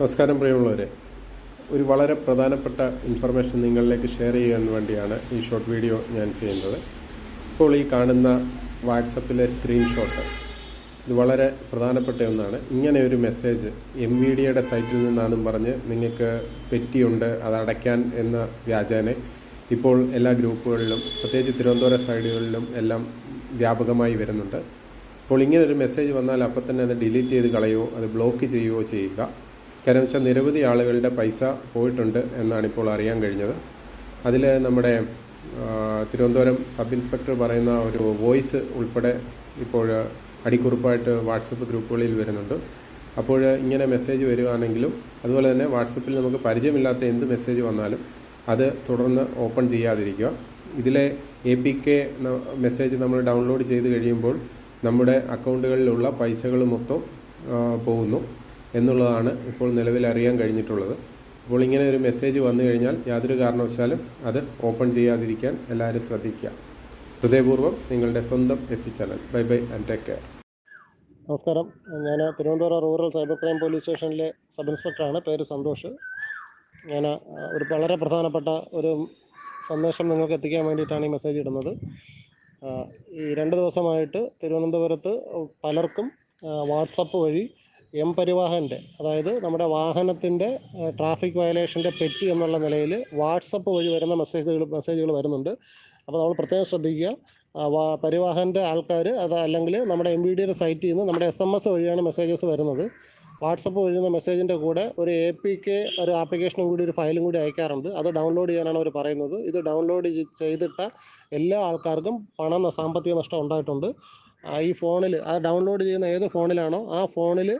നമസ്കാരം പ്രിയമുള്ളവരെ. ഒരു വളരെ പ്രധാനപ്പെട്ട ഇൻഫർമേഷൻ നിങ്ങളിലേക്ക് ഷെയർ ചെയ്യാൻ വേണ്ടിയാണ് ഈ ഷോർട്ട് വീഡിയോ ഞാൻ ചെയ്യുന്നത്. ഇപ്പോൾ ഈ കാണുന്ന വാട്സപ്പിലെ സ്ക്രീൻഷോട്ട് ഇത് വളരെ പ്രധാനപ്പെട്ട ഒന്നാണ്. ഇങ്ങനെ ഒരു മെസ്സേജ് എം വി ഡിയുടെ സൈറ്റിൽ നിന്നാണെന്നും പറഞ്ഞ് നിങ്ങൾക്ക് പെറ്റിയുണ്ട് അത് അടയ്ക്കാൻ എന്ന വ്യാജേനെ ഇപ്പോൾ എല്ലാ ഗ്രൂപ്പുകളിലും പ്രത്യേകിച്ച് തിരുവനന്തപുരം സൈഡുകളിലും എല്ലാം വ്യാപകമായി വരുന്നുണ്ട്. അപ്പോൾ ഇങ്ങനെ ഒരു മെസ്സേജ് വന്നാൽ അപ്പം തന്നെ അത് ഡിലീറ്റ് ചെയ്ത് കളയുകയോ അത് ബ്ലോക്ക് ചെയ്യുകയോ ചെയ്യുക. കാരണം വെച്ചാൽ നിരവധി ആളുകളുടെ പൈസ പോയിട്ടുണ്ട് എന്നാണ് ഇപ്പോൾ അറിയാൻ കഴിഞ്ഞത്. അതിൽ നമ്മുടെ തിരുവനന്തപുരം സബ് ഇൻസ്പെക്ടർ പറയുന്ന ഒരു വോയിസ് ഉൾപ്പെടെ ഇപ്പോൾ അടിക്കുറിപ്പായിട്ട് വാട്സപ്പ് ഗ്രൂപ്പുകളിൽ വരുന്നുണ്ട്. അപ്പോൾ ഇങ്ങനെ മെസ്സേജ് വരികയാണെങ്കിലും അതുപോലെ തന്നെ വാട്സപ്പിൽ നമുക്ക് പരിചയമില്ലാത്ത എന്ത് മെസ്സേജ് വന്നാലും അത് തുടർന്ന് ഓപ്പൺ ചെയ്യാതിരിക്കുക. ഇതിലെ എ പി കെ മെസ്സേജ് നമ്മൾ ഡൗൺലോഡ് ചെയ്ത് കഴിയുമ്പോൾ നമ്മുടെ അക്കൗണ്ടുകളിലുള്ള പൈസകൾ മൊത്തം പോകുന്നു. എന്നുള്ളതാണ് ഇപ്പോൾ നിലവിൽ അറിയാൻ കഴിഞ്ഞിട്ടുള്ളത്. അപ്പോൾ ഇങ്ങനെ ഒരു മെസ്സേജ് വന്നു കഴിഞ്ഞാൽ യാതൊരു കാരണവശാലും അത് ഓപ്പൺ ചെയ്യാതിരിക്കാൻ എല്ലാവരും ശ്രദ്ധിക്കുക. ഹൃദയപൂർവം നിങ്ങളുടെ സ്വന്തം S T channel. Bye bye and take care. നമസ്കാരം. ഞാൻ Thiruvananthapuram rural cyber crime police സ്റ്റേഷനിലെ സബ് ഇൻസ്പെക്ടറാണ്. പേര് സന്തോഷ്. ഞാൻ ഒരു വളരെ പ്രധാനപ്പെട്ട ഒരു സന്ദേശം നിങ്ങൾക്ക് എത്തിക്കാൻ വേണ്ടിയിട്ടാണ് ഈ മെസ്സേജ് ഇടുന്നത്. ഈ രണ്ട് ദിവസമായിട്ട് തിരുവനന്തപുരത്ത് പലർക്കും വാട്സപ്പ് വഴി എം പരിവാഹന്റെ അതായത് നമ്മുടെ വാഹനത്തിന്റെ ട്രാഫിക് വയലേഷന്റെ പെറ്റി എന്നുള്ള നിലയിൽ വാട്സപ്പ് വഴി വരുന്ന മെസ്സേജുകൾ മെസ്സേജുകൾ വരുന്നുണ്ട്. അപ്പോൾ നമ്മൾ പ്രത്യേകം ശ്രദ്ധിക്കുക. പരിവാഹന്റെ ആൾക്കാർ അത് അല്ലെങ്കിൽ നമ്മുടെ എം വി ഡിയുടെ സൈറ്റിൽ നിന്ന് നമ്മുടെ എസ് എം എസ് വഴിയാണ് മെസ്സേജസ് വരുന്നത്. വാട്സപ്പ് വഴിയുന്ന മെസ്സേജിന്റെ കൂടെ ഒരു എ പി കെ ഒരു ആപ്ലിക്കേഷനും കൂടി ഒരു ഫയലും കൂടി അയക്കാറുണ്ട്. അത് ഡൗൺലോഡ് ചെയ്യാനാണ് അവർ പറയുന്നത്. ഇത് ഡൗൺലോഡ് ചെയ്തിട്ട എല്ലാ ആൾക്കാർക്കും പണം സാമ്പത്തിക നഷ്ടം ഉണ്ടായിട്ടുണ്ട്. ഈ ഫോണിൽ ആ ഡൗൺലോഡ് ചെയ്യുന്ന ഏത് ഫോണിലാണോ ആ ഫോണിൽ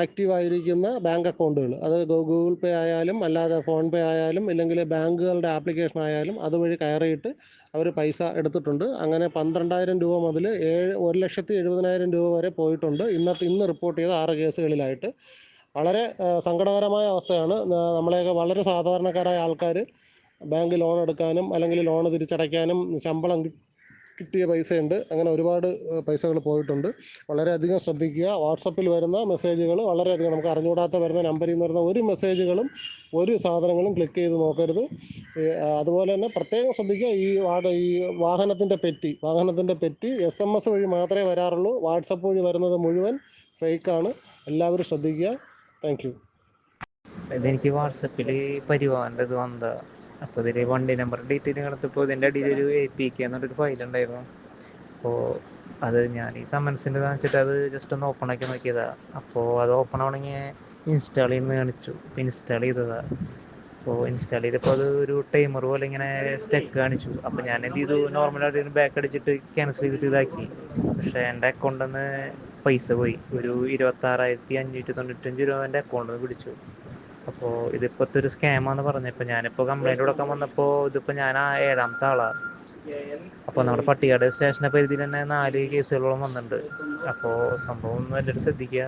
ആക്റ്റീവ് ആയിരിക്കുന്ന ബാങ്ക് അക്കൗണ്ടുകൾ അത് ഗൂഗിൾ പേ ആയാലും അല്ലാതെ ഫോൺ പേ ആയാലും ഇല്ലെങ്കിൽ ബാങ്കുകളുടെ ആപ്ലിക്കേഷൻ ആയാലും അതുവഴി കയറിയിട്ട് അവർ പൈസ എടുത്തിട്ടുണ്ട്. അങ്ങനെ പന്ത്രണ്ടായിരം രൂപ മുതൽ ഏഴ് ഒരു ലക്ഷത്തി എഴുപതിനായിരം രൂപ വരെ പോയിട്ടുണ്ട്. ഇന്നത്തെ ഇന്ന് റിപ്പോർട്ട് ചെയ്ത ആറ് കേസുകളിലായിട്ട്. വളരെ സങ്കടകരമായ അവസ്ഥയാണ്. നമ്മളെയൊക്കെ വളരെ സാധാരണക്കാരായ ആൾക്കാർ ബാങ്ക് ലോൺ എടുക്കാനും അല്ലെങ്കിൽ ലോൺ തിരിച്ചടയ്ക്കാനും ശമ്പളം കിട്ടിയ പൈസയുണ്ട്. അങ്ങനെ ഒരുപാട് പൈസകൾ പോയിട്ടുണ്ട്. വളരെയധികം ശ്രദ്ധിക്കുക. വാട്സപ്പിൽ വരുന്ന മെസ്സേജുകൾ വളരെയധികം നമുക്ക് അറിഞ്ഞുകൂടാത്ത വരുന്ന നമ്പറിൽ നിന്ന് വരുന്ന ഒരു മെസ്സേജുകളും ഒരു സാധനങ്ങളും ക്ലിക്ക് ചെയ്ത് നോക്കരുത്. അതുപോലെ തന്നെ പ്രത്യേകം ശ്രദ്ധിക്കുക ഈ ഈ വാഹനത്തിന്റെ പെറ്റി. വാഹനത്തിന്റെ പെറ്റി എസ് എം എസ് വഴി മാത്രമേ വരാറുള്ളൂ. വാട്സപ്പ് വഴി വരുന്നത് മുഴുവൻ ഫേക്കാണ്. എല്ലാവരും ശ്രദ്ധിക്കുക. Thank you. ഇതെനിക്ക് വാട്സപ്പിൽ പരിവാഹന്റെ ഇത് അപ്പോൾ ഇതിൽ വണ്ടി നമ്പർ ഡീറ്റെയിൽ കണ്ടപ്പോൾ ഇതിന്റെ അടിയിൽ ഒരു എ പി കെ എന്നൊരു ഫയൽ ഉണ്ടായിരുന്നു. അപ്പോൾ അത് ഞാൻ ഈ സമ്മൻസിന്റെ വെച്ചിട്ട് അത് ജസ്റ്റ് ഒന്ന് ഓപ്പൺ ആക്കി നോക്കിയതാ. അപ്പോൾ അത് ഓപ്പൺ ആവണമെങ്കിൽ ഇൻസ്റ്റാൾ ചെയ്യുന്നത് കാണിച്ചു. അപ്പോൾ ഇൻസ്റ്റാൾ ചെയ്തതാ. അപ്പോൾ ഇൻസ്റ്റാൾ ചെയ്തപ്പോൾ അത് ഒരു ടൈമർ പോലെ ഇങ്ങനെ സ്റ്റെക്ക് കാണിച്ചു. അപ്പോൾ ഞാൻ എന്ത് ചെയ്തു? നോർമൽ ആയിട്ട് ബാക്ക് അടിച്ചിട്ട് ക്യാൻസൽ ചെയ്തിട്ട് ഇതാക്കി. പക്ഷേ എന്റെ അക്കൗണ്ടിൽ നിന്ന് പൈസ പോയി. ഒരു ഇരുപത്താറായിരത്തി അഞ്ഞൂറ്റി തൊണ്ണൂറ്റഞ്ച് രൂപ എന്റെ അക്കൗണ്ടിൽ നിന്ന് പിടിച്ചു. അപ്പോൾ ഇതിപ്പോഴത്തെ ഒരു സ്കാമാന്ന് പറഞ്ഞപ്പോൾ ഞാനിപ്പോൾ കംപ്ലൈന്റ് കൊടുക്കാൻ വന്നപ്പോൾ ഇതിപ്പോൾ ഞാൻ ആ ഏഴാമത്തെ ആളാണ് അപ്പോൾ നമ്മുടെ പട്ടികാട് സ്റ്റേഷന്റെ പരിധിയിൽ തന്നെ നാല് കേസുകളോളം വന്നിട്ടുണ്ട്. അപ്പോൾ സംഭവം ഒന്ന് എല്ലാവരും ശ്രദ്ധിക്കുക